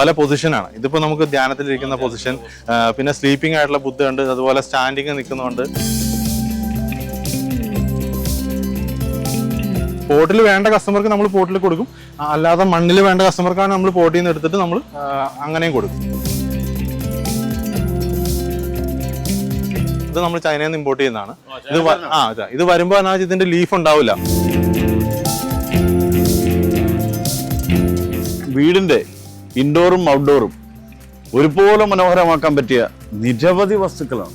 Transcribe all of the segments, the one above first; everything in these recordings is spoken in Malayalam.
പല പൊസിഷനാണ് ഇതിപ്പോൾ നമുക്ക് ധ്യാനത്തിലിരിക്കുന്ന പൊസിഷൻ പിന്നെ സ്ലീപ്പിംഗ് ആയിട്ടുള്ള ബുദ്ധ ഉണ്ട് അതുപോലെ സ്റ്റാൻഡിങ് നിൽക്കുന്നുണ്ട് പോട്ടിൽ വേണ്ട കസ്റ്റമർക്ക് നമ്മൾ പോട്ടിൽ കൊടുക്കും. അല്ലാതെ മണ്ണിൽ വേണ്ട കസ്റ്റമർക്കാണ് നമ്മൾ പോട്ടിൽ നിന്ന് എടുത്തിട്ട് നമ്മൾ അങ്ങനെയും കൊടുക്കും. ഇത് നമ്മൾ ചൈനയിൽ നിന്ന് ഇമ്പോർട്ട് ചെയ്യുന്നതാണ്. ഇത് ആ അതെ ഇത് വരുമ്പോൾ എന്നാ ഇതിന്റെ ലീഫ് ഉണ്ടാവില്ല. വീടിന്റെ ഇൻഡോറും ഔട്ട്ഡോറും ഒരുപോലെ മനോഹരമാക്കാൻ പറ്റിയ നിരവധി വസ്തുക്കളാണ്.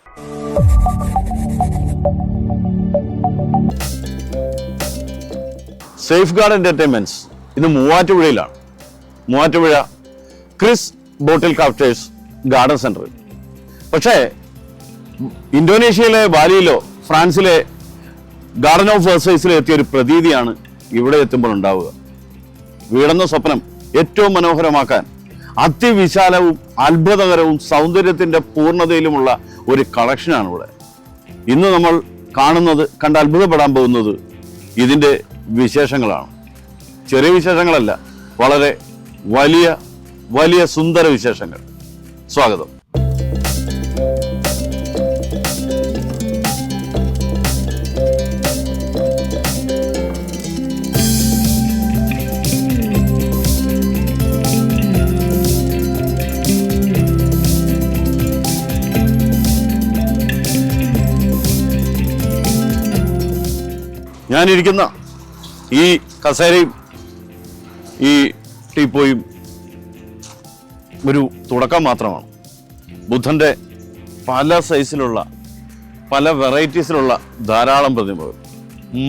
സേഫ് ഗാർഡ് എന്റർടൈൻമെന്റ്സ് ഇത് മൂവാറ്റുപുഴയിലാണ്. Muvattupuzha Chris bottle crafters garden centre. പക്ഷേ ഇന്തോനേഷ്യയിലെ ബാലിയിലോ ഫ്രാൻസിലെ ഗാർഡൻ ഓഫ് വേഴ്സൈസിലോ എത്തിയ ഒരു പ്രതീതിയാണ് ഇവിടെ എത്തുമ്പോൾ ഉണ്ടാവുക. വീടെന്ന സ്വപ്നം ഏറ്റവും മനോഹരമാക്കാൻ അതിവിശാലവും അത്ഭുതകരവും സൗന്ദര്യത്തിന്റെ പൂർണതയിലുമുള്ള ഒരു കളക്ഷനാണ് ഇവിടെ. ഇന്ന് നമ്മൾ കാണുന്നത് കണ്ട് അത്ഭുതപ്പെടാൻ പോകുന്നത് ഇതിന്റെ വിശേഷങ്ങളാണ്. ചെറിയ വിശേഷങ്ങളല്ല വളരെ വലിയ വലിയ സുന്ദര വിശേഷങ്ങൾ. സ്വാഗതം. ഞാനിരിക്കുന്ന ഈ കസേരയും ഈ ടീപ്പോയും ഒരു തുടക്കം മാത്രമാണ്. ബുദ്ധന്റെ പല സൈസിലുള്ള പല വെറൈറ്റീസിലുള്ള ധാരാളം പ്രതിമകൾ.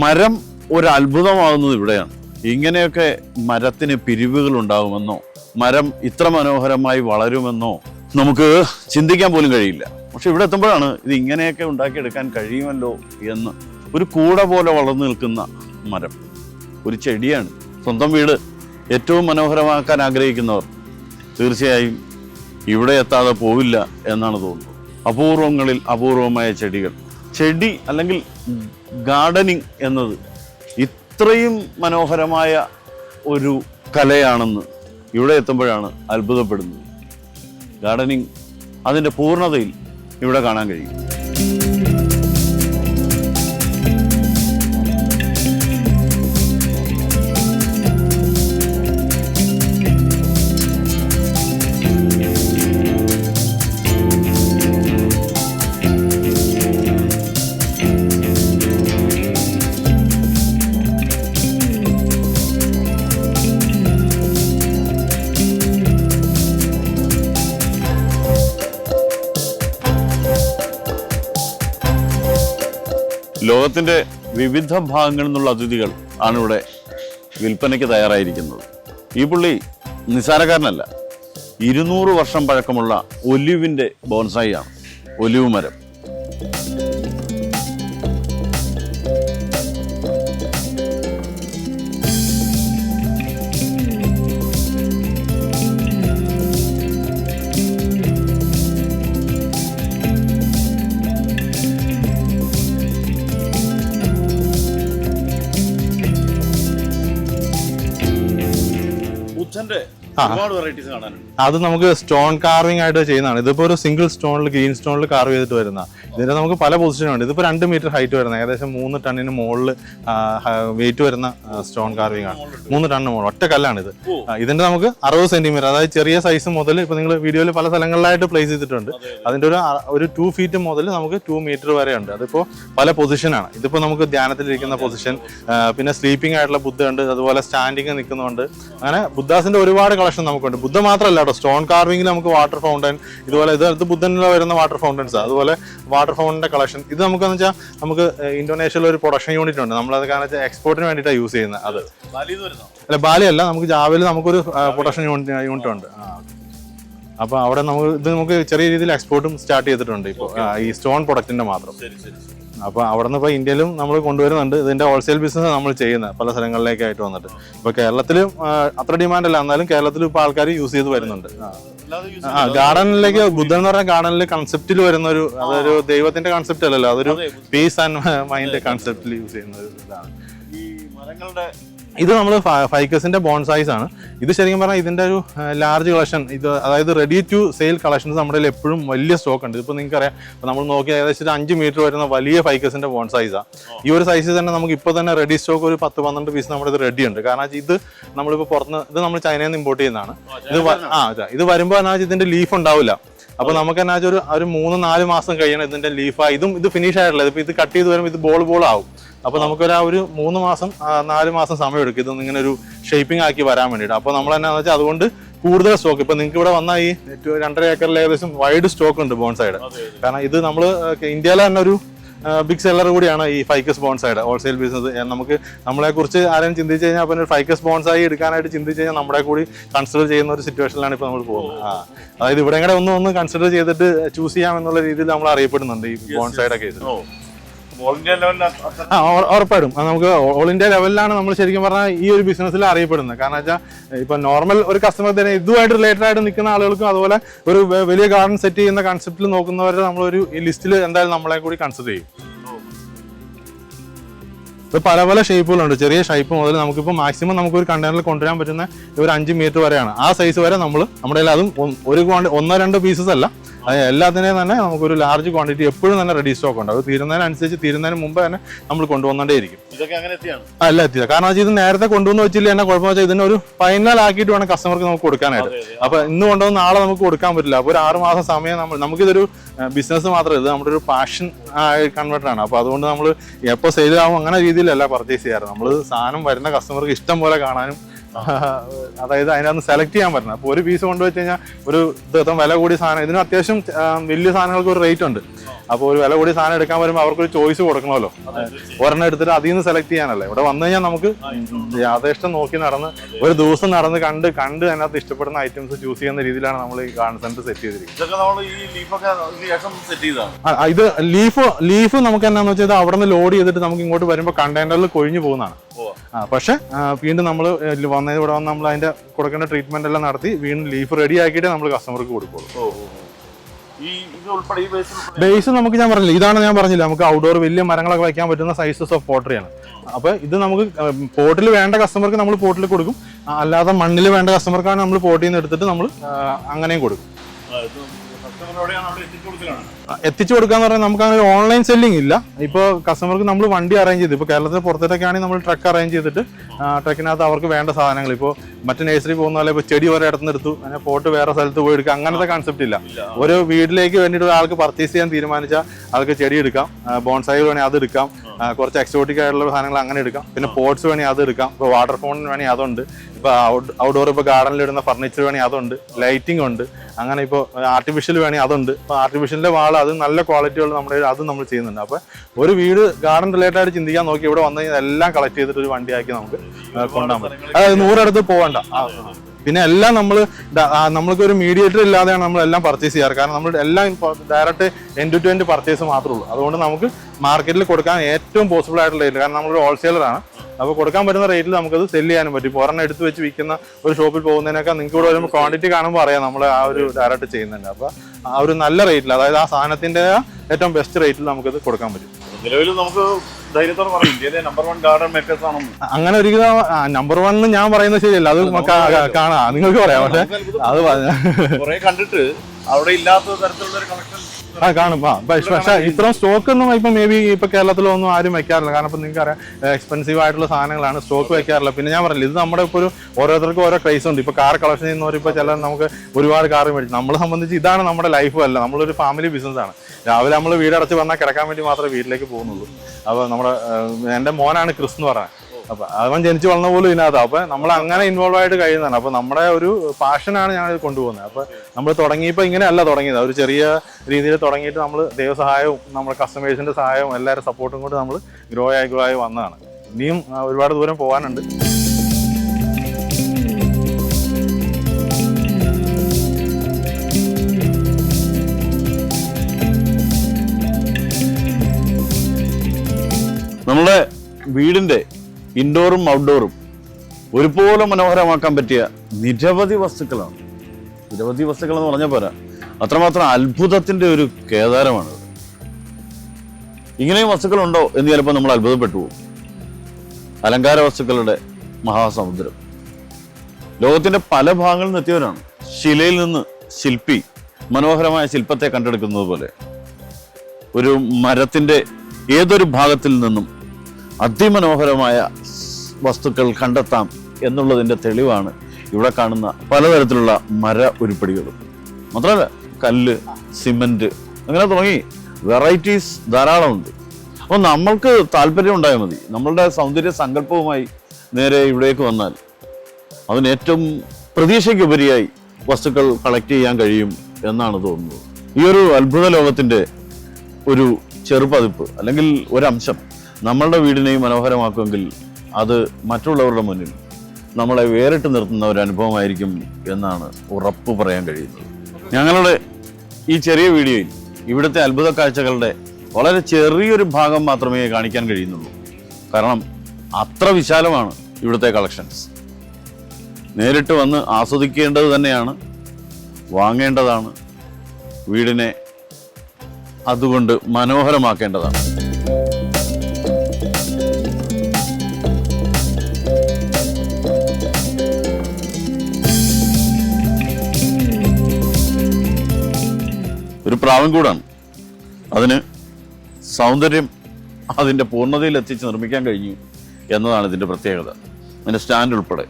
മരം ഒരു അത്ഭുതമാകുന്നത് ഇവിടെയാണ്. ഇങ്ങനെയൊക്കെ മരത്തിന് പിരിവുകൾ ഉണ്ടാകുമെന്നോ മരം ഇത്ര മനോഹരമായി വളരുമെന്നോ നമുക്ക് ചിന്തിക്കാൻ പോലും കഴിയില്ല. പക്ഷെ ഇവിടെ എത്തുമ്പോഴാണ് ഇത് ഇങ്ങനെയൊക്കെ ഉണ്ടാക്കിയെടുക്കാൻ കഴിയുമല്ലോ എന്ന് ഒരു കൂട പോലെ വളർന്നു നിൽക്കുന്ന മരം ഒരു ചെടിയാണ്. സ്വന്തം വീട് ഏറ്റവും മനോഹരമാക്കാൻ ആഗ്രഹിക്കുന്നവർ തീർച്ചയായും ഇവിടെ എത്താതെ പോവില്ല എന്നാണ് തോന്നുന്നത്. അപൂർവങ്ങളിൽ അപൂർവമായ ചെടികൾ. ചെടി അല്ലെങ്കിൽ ഗാർഡനിങ് എന്നത് ഇത്രയും മനോഹരമായ ഒരു കലയാണെന്ന് ഇവിടെ എത്തുമ്പോഴാണ് അത്ഭുതപ്പെടുന്നത്. ഗാർഡനിങ് അതിന്റെ പൂർണതയിൽ ഇവിടെ കാണാൻ കഴിയും. ലോകത്തിന്റെ വിവിധ ഭാഗങ്ങളിൽ നിന്നുള്ള അതിഥികൾ ആണ് ഇവിടെ വിൽപ്പനയ്ക്ക് തയ്യാറായിരിക്കുന്നത്. ഈ പുള്ളി നിസാരക്കാരനല്ല ഇരുന്നൂറ് വർഷം പഴക്കമുള്ള ഒലിവിന്റെ ബോൺസായി ആണ് ഒലിവ് മരം. ബുദ്ധന്റെ ഒരുപാട് വെറൈറ്റീസ് കാണാനുണ്ട്. അത് നമുക്ക് സ്റ്റോൺ കാർവിംഗ് ആയിട്ട് ചെയ്യുന്നതാണ്. ഇതിപ്പോ ഒരു സിംഗിൾ സ്റ്റോണിൽ ഗ്രീൻ സ്റ്റോണിൽ കാർവ് ചെയ്തിട്ട് വരുന്ന ഇതിന്റെ നമുക്ക് പല പൊസിഷനുണ്ട് ഇതിപ്പോ രണ്ട് മീറ്റർ ഹൈറ്റ് വരുന്ന ഏകദേശം മൂന്ന് ടണ്ണിന് മുകളിൽ വെയിറ്റ് വരുന്ന സ്റ്റോൺ കാർവിംഗ് ആണ്. മൂന്ന് ടണ്ണിന് മുകളിൽ ഒറ്റ കല്ലാണ് ഇത്. ഇതിന്റെ നമുക്ക് അറുപത് സെന്റിമീറ്റർ അതായത് ചെറിയ സൈസ് മുതൽ ഇപ്പൊ നിങ്ങൾ വീഡിയോയിൽ പല സ്ഥലങ്ങളിലായിട്ട് പ്ലേസ് ചെയ്തിട്ടുണ്ട്. അതിന്റെ ഒരു ഒരു ടു ഫീറ്റ് മുതൽ നമുക്ക് ടു മീറ്റർ വരെ ഉണ്ട്. അതിപ്പോ പല പൊസിഷനാണ് ഇതിപ്പോ നമുക്ക് ധ്യാനത്തിലിരിക്കുന്ന പൊസിഷൻ പിന്നെ സ്ലീപ്പിംഗ് ആയിട്ടുള്ള ബുദ്ധ ഉണ്ട്. അതുപോലെ സ്റ്റാൻഡിങ് നിൽക്കുന്നുണ്ട്. അങ്ങനെ ബുദ്ധാസിന്റെ ഒരുപാട് കളക്ഷൻ നമുക്കുണ്ട്. ബുദ്ധ മാത്രമല്ല കേട്ടോ. സ്റ്റോൺ കാർവിംഗിൽ നമുക്ക് വാട്ടർ ഫൗണ്ടൻ ഇതുപോലെ ഇത് ഇത് ബുദ്ധനിൽ വരുന്ന വാട്ടർ ഫൗണ്ടൻസ് അതുപോലെ വാട്ടർ ഫോണിന്റെ കളക്ഷൻ ഇത് നമുക്കെന്ന് വെച്ചാൽ നമുക്ക് ഇന്തോനേഷ്യയിൽ ഒരു പ്രൊഡക്ഷൻ യൂണിറ്റ് ഉണ്ട്. നമ്മളത് കാരണം വെച്ചാൽ എക്സ്പോർട്ടിന് വേണ്ടിയിട്ടാണ് യൂസ് ചെയ്യുന്നത് അത്. അല്ല ബാലിയല്ല. നമുക്ക് ജാവയിൽ നമുക്കൊരു പ്രൊഡക്ഷൻ യൂണിറ്റ് യൂണിറ്റ് ഉണ്ട്. അപ്പോൾ അപ്പൊ അവിടെ നമുക്ക് ഇത് നമുക്ക് ചെറിയ രീതിയിൽ എക്സ്പോർട്ടും സ്റ്റാർട്ട് ചെയ്തിട്ടുണ്ട് ഇപ്പോൾ ഈ സ്റ്റോൺ പ്രൊഡക്റ്റിന്റെ മാത്രം. അപ്പൊ അവിടെ നിന്ന് ഇപ്പൊ ഇന്ത്യയിലും നമ്മൾ കൊണ്ടുവരുന്നുണ്ട്. ഇതിന്റെ ഹോൾസെയിൽ ബിസിനസ് നമ്മൾ ചെയ്യുന്നത് പല സ്ഥലങ്ങളിലേക്കായിട്ട് വന്നിട്ട്. ഇപ്പൊ കേരളത്തിലും അത്ര ഡിമാൻഡ് അല്ല. എന്നാലും കേരളത്തിലും ഇപ്പൊ ആൾക്കാർ യൂസ് ചെയ്ത് വരുന്നുണ്ട്. ആ. ഗാർഡനിലേക്ക് ബുദ്ധൻ എന്ന് പറഞ്ഞ ഗാർഡനിൽ കൺസെപ്റ്റിൽ വരുന്ന ഒരു അതൊരു ദൈവത്തിന്റെ കൺസെപ്റ്റ് അല്ലല്ലോ. അതൊരു പീസ് ആൻഡ് മൈൻഡ് കൺസെപ്റ്റിൽ യൂസ് ചെയ്യുന്ന ഒരു ഇതാണ്. ഈ മരങ്ങളുടെ ഇത് നമ്മൾ ഫൈക്കസിന്റെ ബോൺ സൈസ് ആണ്. ഇത് ശരിക്കും പറഞ്ഞാൽ ഇതിന്റെ ഒരു ലാർജ് കളക്ഷൻ ഇത് അതായത് റെഡി ടു സെയിൽ കളക്ഷൻസ് നമ്മുടെ കയ്യിൽ എപ്പോഴും വലിയ സ്റ്റോക്ക് ഉണ്ട്. ഇപ്പോൾ നിങ്ങൾക്ക് അറിയാം നമ്മൾ നോക്കി ഏകദേശം ഒരു അഞ്ച് മീറ്റർ വരുന്ന വലിയ ഫൈക്കസിന്റെ ബോൺ സൈസാണ് ഈ ഒരു സൈസിൽ തന്നെ നമുക്ക് ഇപ്പോൾ തന്നെ റെഡി സ്റ്റോക്ക് ഒരു പത്ത് പന്ത്രണ്ട് പീസ് നമ്മുടെ ഇത് റെഡി ഉണ്ട്. കാരണം ഇത് നമ്മളിപ്പോൾ പുറത്ത് ഇത് നമ്മൾ ചൈനയിൽ നിന്ന് ഇമ്പോർട്ട് ചെയ്യുന്നതാണ്. ഇത് ആ. ഇത് വരുമ്പോൾ എന്നാ ഇതിന്റെ ഇതിന്റെ ലീഫ് ഉണ്ടാവില്ല. അപ്പൊ നമുക്ക് എന്നാ ഒരു ഒരു മൂന്ന് നാല് മാസം കഴിയണം ഇതിന്റെ ലീഫ് ഇതും ഇത് ഫിനിഷ് ആയിട്ടുള്ളത്. ഇപ്പൊ ഇത് കട്ട് ചെയ്ത് വരുമ്പോൾ ഇത് ബോൾ ബോൾ ആവും. അപ്പൊ നമുക്കൊരു ആ ഒരു മൂന്ന് മാസം നാല് മാസം സമയം എടുക്കും ഇതൊന്നും ഇങ്ങനെ ഒരു ഷേപ്പിംഗ് ആക്കി വരാൻ വേണ്ടിയിട്ട്. അപ്പൊ നമ്മൾ എന്നാന്ന് വെച്ചാൽ അതുകൊണ്ട് കൂടുതൽ സ്റ്റോക്ക് ഇപ്പൊ നിങ്ങൾക്ക് ഇവിടെ വന്നാൽ ഈ രണ്ടര ഏക്കറിൽ ഏകദേശം വൈഡ് സ്റ്റോക്ക് ഉണ്ട് ബോൺസൈഡ് കാരണം ഇത് നമ്മൾ ഇന്ത്യയിലെ തന്നെ ഒരു ബിഗ് സെല്ലർ കൂടിയാണ് ഈ ഫൈക്കസ് ബോൺസൈഡ് ഹോൾസെയിൽ ബിസിനസ് നമുക്ക് നമ്മളെ കുറിച്ച് ആരെയും ചിന്തിച്ച് കഴിഞ്ഞാൽ അപ്പം ഒരു ഫൈക്കസ് ബോൺസായി എടുക്കാനായിട്ട് ചിന്തിച്ച് കഴിഞ്ഞാൽ നമ്മുടെ കൂടി കൺസിഡർ ചെയ്യുന്ന ഒരു സിറ്റുവേഷനിലാണ് ഇപ്പോൾ നമ്മൾ പോകുന്നത്. ആ. അതായത് ഇവിടെ കൂടെ ഒന്ന് ഒന്ന് കൺസിഡർ ചെയ്തിട്ട് ചൂസ് ചെയ്യാം എന്നുള്ള രീതിയിൽ നമ്മൾ അറിയപ്പെടുന്നുണ്ട് ഈ ബോൺസൈഡ് കേസിൽ ഉറപ്പായിട്ടും. നമുക്ക് ഓൾ ഇന്ത്യ ലെവലിലാണ് നമ്മൾ ശരിക്കും പറഞ്ഞാൽ ഈ ഒരു ബിസിനസ്സിൽ അറിയപ്പെടുന്നത്. കാരണം വെച്ചാൽ ഇപ്പൊ നോർമൽ ഒരു കസ്റ്റമർ തന്നെ ഇതുമായിട്ട് റിലേറ്റഡ് ആയിട്ട് നിൽക്കുന്ന ആളുകൾക്കും അതുപോലെ ഒരു വലിയ ഗാർഡൻ സെറ്റ് ചെയ്യുന്ന കൺസെപ്റ്റിൽ നോക്കുന്നവരെ നമ്മളൊരു ലിസ്റ്റിൽ എന്തായാലും നമ്മളെ കൂടി കൺസിഡർ ചെയ്യും. ഇപ്പൊ പല പല ഷേപ്പുകളുണ്ട് ചെറിയ ഷേപ്പ് മുതൽ നമുക്കിപ്പോൾ മാക്സിമം നമുക്ക് ഒരു കണ്ടെയ്നറിൽ കൊണ്ടുവരാൻ പറ്റുന്ന ഒരു അഞ്ച് മീറ്റർ വരെയാണ്. ആ സൈസ് വരെ നമ്മൾ നമ്മുടെ അതും ഒരു ക്വാണ്ടി ഒന്നോ രണ്ടോ പീസസ് അല്ല. അത് എല്ലാത്തിനെയും തന്നെ നമുക്കൊരു ലാർജ് ക്വാണ്ടിറ്റി എപ്പോഴും തന്നെ റെഡി സ്റ്റോക്ക് ഉണ്ട്. അത് തീരുന്നതിനനുസരിച്ച് തീരുന്നതിന് മുമ്പ് തന്നെ നമ്മൾ കൊണ്ടുവന്നേയിരിക്കും ഇതൊക്കെ അങ്ങനെ അല്ല എത്തിയത്. കാരണം വെച്ചാൽ ഇത് നേരത്തെ കൊണ്ടുവന്ന് വെച്ചില്ല? എന്നെ കുഴപ്പമെന്ന് വെച്ചാൽ ഇതിനൊരു ഫൈനൽ ആക്കിയിട്ട് വേണം കസ്റ്റമർക്ക് നമുക്ക് കൊടുക്കാനായിട്ട്. അപ്പൊ ഇന്ന് കൊണ്ടുവന്ന് നാളെ നമുക്ക് കൊടുക്കാൻ പറ്റില്ല. അപ്പൊ ഒരു ആറ് മാസം സമയം നമ്മൾ നമുക്കിതൊരു ബിസിനസ് മാത്രമല്ല ഇത് നമ്മുടെ ഒരു പാഷൻ കൺവേർട്ടർ ആണ്. അപ്പൊ അതുകൊണ്ട് നമ്മൾ എപ്പോൾ സെയിൽ ആവും അങ്ങനെ രീതിയിലല്ല പർച്ചേസ് ചെയ്യാറ്. നമ്മൾ സാധനം വരുന്ന കസ്റ്റമർക്ക് ഇഷ്ടം പോലെ കാണാനും അതായത് അതിനകത്ത് സെലക്ട് ചെയ്യാൻ പറ്റണം. അപ്പോൾ ഒരു പീസ് കൊണ്ടുവച്ച് കഴിഞ്ഞാൽ ഒരു ഇത്രത്തോളം വില കൂടിയ സാധനം. ഇതിന് അത്യാവശ്യം വലിയ സാധനങ്ങൾക്ക് ഒരു റേറ്റ് ഉണ്ട്. അപ്പോൾ ഒരു വില കൂടിയ സാധനം എടുക്കാൻ വരുമ്പോൾ അവർക്കൊരു ചോയ്സ് കൊടുക്കണമല്ലോ. ഒരെണ്ണം എടുത്തിട്ട് അതിൽ നിന്ന് സെലക്ട് ചെയ്യാനല്ലേ? ഇവിടെ വന്നു കഴിഞ്ഞാൽ നമുക്ക് യാഥേഷ്ടം നോക്കി നടന്ന് ഒരു ദിവസം നടന്ന് കണ്ട് കണ്ട് അതിനകത്ത് ഇഷ്ടപ്പെടുന്ന ഐറ്റംസ് ചൂസ് ചെയ്യുന്ന രീതിയിലാണ് നമ്മൾ ഈ ഗാർഡൻ സെറ്റ് ചെയ്തിരിക്കുന്നത്. ഇത് ലീഫ് ലീഫ് നമുക്ക് എന്നാന്ന് വെച്ചാൽ അവിടെ നിന്ന് ലോഡ് ചെയ്തിട്ട് നമുക്ക് ഇങ്ങോട്ട് വരുമ്പോൾ കണ്ടെയ്നറിൽ കൊഴിഞ്ഞു പോകുന്നതാണ്. പക്ഷെ വീണ്ടും നമ്മൾ വന്നത് ഇവിടെ വന്ന് നമ്മൾ അതിന്റെ കൊടുക്കേണ്ട ട്രീറ്റ്മെന്റ് എല്ലാം നടത്തി വീണ്ടും ലീഫ് റെഡി ആക്കിയിട്ട് നമ്മൾ കസ്റ്റമർക്ക് കൊടുക്കുള്ളൂ. ബേസ് നമുക്ക് ഞാൻ പറഞ്ഞില്ല ഇതാണ് ഞാൻ പറഞ്ഞില്ല നമുക്ക് ഔട്ട്ഡോർ വലിയ മരങ്ങളൊക്കെ വയ്ക്കാൻ പറ്റുന്ന സൈസസ് ഓഫ് പോട്ടറിയാണ് അപ്പൊ ഇത് നമുക്ക് പോട്ടിൽ വേണ്ട കസ്റ്റമർക്ക് നമ്മൾ പോട്ടിൽ കൊടുക്കും. അല്ലാതെ മണ്ണിൽ വേണ്ട കസ്റ്റമർക്കാണ് നമ്മൾ പോട്ടിൽ നിന്ന് എടുത്തിട്ട് നമ്മൾ അങ്ങനെയും കൊടുക്കും. എത്തിച്ചു കൊടുക്കാന്ന് പറഞ്ഞാൽ നമുക്ക് അങ്ങനെ ഓൺലൈൻ സെല്ലിംഗ് ഇല്ല. ഇപ്പോൾ കസ്റ്റമർക്ക് നമ്മൾ വണ്ടി അറേഞ്ച് ചെയ്ത്. ഇപ്പോൾ കേരളത്തിന് പുറത്തേക്കൊക്കെ ആണെങ്കിൽ നമ്മൾ ട്രക്ക് അറേഞ്ച് ചെയ്തിട്ട് ട്രക്കിനകത്ത് അവർക്ക് വേണ്ട സാധനങ്ങൾ. ഇപ്പോൾ മറ്റ് നേഴ്സറി പോകുന്ന പോലെ ഇപ്പോൾ ചെടി ഒരേ ഇടത്തുനിന്ന് എടുത്തു. അങ്ങനെ പോട്ട് വേറെ സ്ഥലത്ത് പോയി എടുക്കുക. അങ്ങനത്തെ കൺസെപ്റ്റ് ഇല്ല. ഒരു വീട്ടിലേക്ക് വേണ്ടിയിട്ട് ഒരാൾക്ക് പർച്ചേസ് ചെയ്യാൻ തീരുമാനിച്ചാൽ അവർക്ക് ചെടി എടുക്കാം. ബോൺസായി വേണമെങ്കിൽ അത് എടുക്കാം. കുറച്ച് എക്സോട്ടിക് ആയിട്ടുള്ള സാധനങ്ങൾ അങ്ങനെ എടുക്കാം. പിന്നെ പോർട്സ് വേണമെങ്കിൽ അത് എടുക്കാം. ഇപ്പോൾ വാട്ടർ ഫോണിന് വേണമെങ്കിൽ അതുണ്ട്. ഇപ്പോൾ ഔട്ട്ഡോർ ഇപ്പോൾ ഗാർഡനിൽ ഇടുന്ന ഫർണിച്ചർ വേണമെങ്കിൽ അതുണ്ട്. ലൈറ്റിംഗ് ഉണ്ട്. അങ്ങനെ ഇപ്പോൾ ആർട്ടിഫിഷ്യൽ വേണമെങ്കിൽ അതുണ്ട്. ഇപ്പോൾ ആർട്ടിഫിഷ്യലിന്റെ വാൾ അത് നല്ല ക്വാളിറ്റിയുള്ള നമ്മുടെ അത് നമ്മൾ ചെയ്യുന്നുണ്ട്. അപ്പോൾ ഒരു വീട് ഗാർഡൻ റിലേറ്റഡ് ആയിട്ട് ചിന്തിക്കാൻ നോക്കി ഇവിടെ വന്നു കഴിഞ്ഞാൽ എല്ലാം കളക്ട് ചെയ്തിട്ട് ഒരു വണ്ടിയാക്കി നമുക്ക് കൊണ്ടുപോകാൻ അതായത് നൂറടുത്ത് പോകണ്ട. പിന്നെ എല്ലാം നമ്മൾ നമ്മൾക്ക് ഒരു മീഡിയേറ്റർ ഇല്ലാതെയാണ് നമ്മൾ എല്ലാം പർച്ചേസ് ചെയ്യാറ്. കാരണം നമ്മൾ എല്ലാം direct end to end purchase മാത്രമേ ഉള്ളൂ. അതുകൊണ്ട് നമുക്ക് മാർക്കറ്റിൽ കൊടുക്കാൻ ഏറ്റവും പോസിബിൾ ആയിട്ടുള്ള റേറ്റ് കാരണം നമ്മളൊരു ഹോൾസെയിലറാണ് അപ്പോൾ കൊടുക്കാൻ പറ്റുന്ന റേറ്റിൽ നമുക്കത് സെൽ ചെയ്യാനും പറ്റും. ഒരെണ്ണം എടുത്ത് വെച്ച് വിൽക്കുന്ന ഒരു ഷോപ്പിൽ പോകുന്നതിനൊക്കെ നിങ്ങൾക്ക് ഇവിടെ വരുമ്പോൾ ക്വാണ്ടിറ്റി കാണുമ്പോൾ അറിയാം നമ്മൾ ആ ഒരു ഡയറക്റ്റ് ചെയ്യുന്നുണ്ട്. അപ്പോൾ ആ ഒരു നല്ല റേറ്റിൽ അതായത് ആ സാധനത്തിന്റെ ഏറ്റവും ബെസ്റ്റ് റേറ്റിൽ നമുക്കത് കൊടുക്കാൻ പറ്റും. നിലവിൽ നമുക്ക് ധൈര്യത്തോടെ പറയും. ഇന്ത്യയിലെ നമ്പർ വൺ ഗാർഡൻ മേക്കേഴ്സ് ആണെന്ന്. അങ്ങനെ ഒരു നമ്പർ വൺ ഞാൻ പറയുന്നത് ശരിയല്ല. അത് കാണാം. നിങ്ങൾക്ക് പറയാം. പക്ഷെ അത് കുറെ കണ്ടിട്ട് അവിടെ ഇല്ലാത്ത തരത്തിലുള്ള ഒരു കളക്ഷൻ ആ കാണും. ആ പക്ഷെ ഇത്രയും സ്റ്റോക്ക് ഒന്നും ഇപ്പൊ മേ ബി ഇപ്പൊ കേരളത്തിലൊന്നും ആരും വെക്കാറില്ല. കാരണം ഇപ്പൊ നിങ്ങൾക്ക് അറിയാം എക്സ്പെൻസീവ് ആയിട്ടുള്ള സാധനങ്ങളാണ് സ്റ്റോക്ക് വെക്കാറില്ല പിന്നെ ഞാൻ പറഞ്ഞില്ല ഇത് നമ്മുടെ ഇപ്പോൾ ഒരു ഓരോരുത്തർക്കും ഓരോ ക്രൈസ് ഉണ്ട്. ഇപ്പൊ കാർ കളക്ഷൻ ചെയ്യുന്നവർ ഇപ്പൊ ചില നമുക്ക് ഒരുപാട് കാർ മേടിച്ചു നമ്മളെ സംബന്ധിച്ച് ഇതാണ് നമ്മുടെ ലൈഫ് അല്ല. നമ്മളൊരു ഫാമിലി ബിസിനസ് ആണ്. രാവിലെ നമ്മൾ വീടടച്ച് വന്നാൽ കിടക്കാൻ വേണ്ടി മാത്രമേ വീട്ടിലേക്ക് പോകുന്നുള്ളൂ. അപ്പോൾ നമ്മുടെ എന്റെ എന്റെ മോനാണ് ക്രിസ് എന്ന് പറയുന്നത്. അപ്പൊ അവൻ ജനിച്ചു വളർന്ന പോലും ഇതിനകത്ത്. അപ്പൊ നമ്മൾ അങ്ങനെ ഇൻവോൾവ് ആയിട്ട് കഴിയുന്നതാണ്. അപ്പൊ നമ്മുടെ ഒരു പാഷനാണ് ഇത് കൊണ്ടുപോകുന്നത്. അപ്പൊ നമ്മൾ തുടങ്ങിയപ്പോൾ ഇങ്ങനെയല്ല തുടങ്ങിയത്. ഒരു ചെറിയ രീതിയിൽ തുടങ്ങിയിട്ട് നമ്മൾ ദൈവസഹായവും നമ്മുടെ കസ്റ്റമേഴ്സിന്റെ സഹായവും എല്ലാവരും സപ്പോർട്ടും കൊണ്ട് നമ്മൾ ഗ്രോ ആയി ഗ്രോ ആയി വന്നതാണ്. ഇനിയും ഒരുപാട് ദൂരം പോകാനുണ്ട് നമ്മുടെ വീടിന്റെ ഇൻഡോറും ഔട്ട്ഡോറും ഒരുപോലെ മനോഹരമാക്കാൻ പറ്റിയ നിരവധി വസ്തുക്കളാണ്. നിരവധി വസ്തുക്കൾ എന്ന് പറഞ്ഞാൽ പോരാ. അത്രമാത്രം അത്ഭുതത്തിന്റെ ഒരു കേദാരമാണ്. ഇങ്ങനെയും വസ്തുക്കളുണ്ടോ എന്ന് ചിലപ്പോൾ നമ്മൾ അത്ഭുതപ്പെട്ടു പോകും. അലങ്കാര വസ്തുക്കളുടെ മഹാസമുദ്രം. ലോകത്തിന്റെ പല ഭാഗങ്ങളിൽ നിന്ന് എത്തിയവരാണ് ശിലയിൽ നിന്ന് ശില്പി മനോഹരമായ ശില്പത്തെ കണ്ടെടുക്കുന്നത് പോലെ. ഒരു മരത്തിന്റെ ഏതൊരു ഭാഗത്തിൽ നിന്നും അതിമനോഹരമായ വസ്തുക്കൾ കണ്ടെത്താം എന്നുള്ളതിന്റെ തെളിവാണ് ഇവിടെ കാണുന്ന പലതരത്തിലുള്ള മര ഉരുപ്പടികളും. മാത്രമല്ല കല്ല് സിമന്റ് അങ്ങനെ തുടങ്ങി വെറൈറ്റീസ് ധാരാളമുണ്ട് അപ്പോൾ നമ്മൾക്ക് താല്പര്യം ഉണ്ടായാൽ മതി. നമ്മളുടെ സൗന്ദര്യ സങ്കല്പവുമായി നേരെ ഇവിടേക്ക് വന്നാൽ അതിന് ഏറ്റവും പ്രതീക്ഷയ്ക്കുപരിയായി വസ്തുക്കൾ കളക്ട് ചെയ്യാൻ കഴിയും എന്നാണ് തോന്നുന്നത്. ഈ ഒരു അത്ഭുത ലോകത്തിന്റെ ഒരു ചെറുപതിപ്പ് അല്ലെങ്കിൽ ഒരംശം നമ്മളുടെ വീടിനെയും മനോഹരമാക്കുമെങ്കിൽ അത് മറ്റുള്ളവരുടെ മുന്നിൽ നമ്മളെ വേറിട്ട് നിർത്തുന്ന ഒരു അനുഭവമായിരിക്കും എന്നാണ് ഉറപ്പ് പറയാൻ കഴിയുന്നത്. ഞങ്ങളുടെ ഈ ചെറിയ വീഡിയോയിൽ ഇവിടുത്തെ അത്ഭുത കാഴ്ചകളുടെ വളരെ ചെറിയൊരു ഭാഗം മാത്രമേ കാണിക്കാൻ കഴിയുന്നുള്ളൂ. കാരണം അത്ര വിശാലമാണ് ഇവിടുത്തെ കളക്ഷൻസ് നേരിട്ട് വന്ന് ആസ്വദിക്കേണ്ടത് തന്നെയാണ് വാങ്ങേണ്ടതാണ് വീടിനെ അതുകൊണ്ട് മനോഹരമാക്കേണ്ടതാണ്. ഒരു പ്രാവൻകൂടാണ് അതിന് സൗന്ദര്യം അതിന്റെ പൂർണതയിൽ എത്തിച്ച് നിർമ്മിക്കാൻ കഴിഞ്ഞു എന്നതാണ് ഇതിന്റെ പ്രത്യേകത. അതിന്റെ സ്റ്റാൻഡ് ഉൾപ്പെടെ.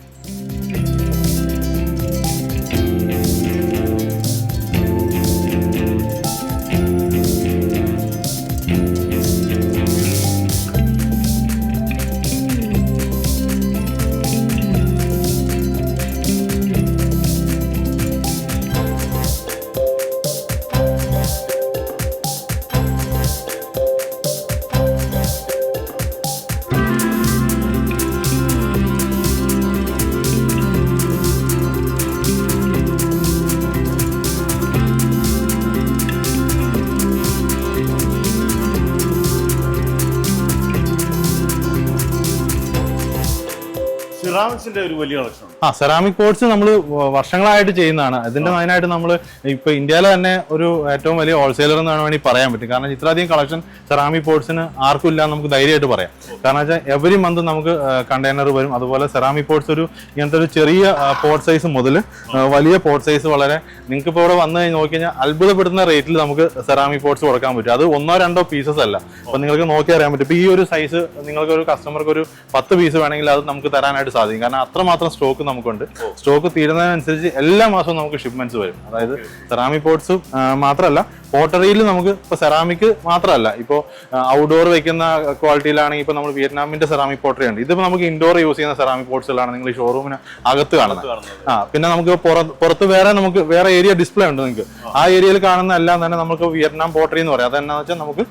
സിറാമിക്സിന്റെ ഒരു വലിയ കളക്ഷൻ ആ സെറാമിക് പോർട്സ് നമ്മൾ വർഷങ്ങളായിട്ട് ചെയ്യുന്നതാണ്. അതിന്റെ മെയിനായിട്ട് നമ്മൾ ഇപ്പൊ ഇന്ത്യയിലെ തന്നെ ഒരു ഏറ്റവും വലിയ ഹോൾസെയിലർ എന്നാണ് വേണമെങ്കിൽ പറയാൻ പറ്റും. കാരണം ഇത്രയധികം കളക്ഷൻ സെറാമിക് പോർട്സിന് ആർക്കും ഇല്ല നമുക്ക് ധൈര്യമായിട്ട് പറയാം. കാരണം വെച്ചാൽ എവറി മന്ത് നമുക്ക് കണ്ടെയ്നർ വരും. അതുപോലെ സെറാമിക് പോർട്സ് ഒരു ഇങ്ങനത്തെ ഒരു ചെറിയ പോട്ട് സൈസ് മുതൽ വലിയ പോട്ട് സൈസ് വളരെ നിങ്ങൾക്ക് ഇപ്പോൾ ഇവിടെ വന്ന് കഴിഞ്ഞ് നോക്കി കഴിഞ്ഞാൽ അത്ഭുതപ്പെടുത്തുന്ന റേറ്റിൽ നമുക്ക് സെറാമിക് പോർട്സ് കൊടുക്കാൻ പറ്റും. അത് ഒന്നോ രണ്ടോ പീസസ് അല്ല. അപ്പൊ നിങ്ങൾക്ക് നോക്കി അറിയാൻ പറ്റും. ഇപ്പൊ ഈ ഒരു സൈസ് നിങ്ങൾക്ക് ഒരു കസ്റ്റമർക്ക് ഒരു പത്ത് പീസ് വേണമെങ്കിൽ അത് നമുക്ക് തരാനായിട്ട് സാധിക്കും. കാരണം അത്രമാത്രം സ്റ്റോക്ക് നമുക്കുണ്ട്. സ്റ്റോക്ക് തീരുന്നതിനനുസരിച്ച് എല്ലാ മാസവും നമുക്ക് ഷിപ്മെന്റ്സ് വരും. അതായത് സെറാമിക് പോട്ട്സ് മാത്രമല്ല പോട്ടറിയിൽ നമുക്ക് ഇപ്പൊ സെറാമിക് മാത്രമല്ല. ഇപ്പോൾ ഔട്ട്ഡോർ വെക്കുന്ന ക്വാളിറ്റിയിലാണെങ്കിൽ ഇപ്പൊ നമ്മൾ വിയറ്റ്നാമിന്റെ സെറാമിക് പോട്ടറി ഉണ്ട്. ഇതിപ്പോ നമുക്ക് ഇൻഡോർ യൂസ് ചെയ്യുന്ന സെറാമിക് പോട്ട്സുകളാണ് നിങ്ങൾ ഷോറൂമിന് അകത്ത് കാണുന്നത്. ആ പിന്നെ നമുക്ക് പുറ- പുറത്ത് വേറെ നമുക്ക് വേറെ ഏരിയ ഡിസ്പ്ലേ ഉണ്ട് നിങ്ങൾക്ക്. ആ. ഏരിയയിൽ കാണുന്ന എല്ലാം തന്നെ നമുക്ക് വിയറ്റ്നാം പോട്ടറി എന്ന് പറയാം. അതെന്നാന്ന് വെച്ചാൽ നമുക്ക്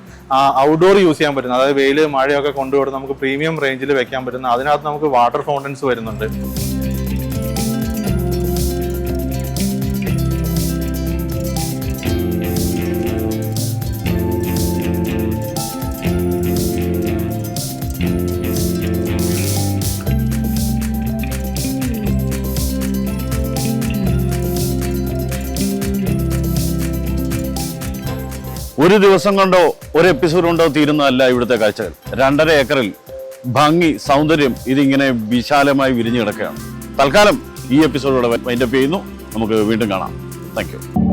ഔട്ട്ഡോർ യൂസ് ചെയ്യാൻ പറ്റുന്ന അതായത് വെയിൽ മഴയൊക്കെ കൊണ്ടുപോയി നമുക്ക് പ്രീമിയം റേഞ്ചിൽ വെക്കാൻ പറ്റുന്ന അതിനകത്ത് നമുക്ക് വാട്ടർ ഫൗണ്ടൻസ് വരുന്നുണ്ട്. ഒരു ദിവസം കൊണ്ടോ ഒരു എപ്പിസോഡ് കൊണ്ടോ തീരുന്നതല്ല ഇവിടുത്തെ കാഴ്ചകൾ രണ്ടര ഏക്കറിൽ ഭംഗി സൗന്ദര്യം ഇതിങ്ങനെ വിശാലമായി വിരിഞ്ഞു കിടക്കുകയാണ്. തൽക്കാലം ഈ എപ്പിസോഡോടെ വൈൻഡപ്പ് ചെയ്യുന്നു. നമുക്ക് വീണ്ടും കാണാം. താങ്ക്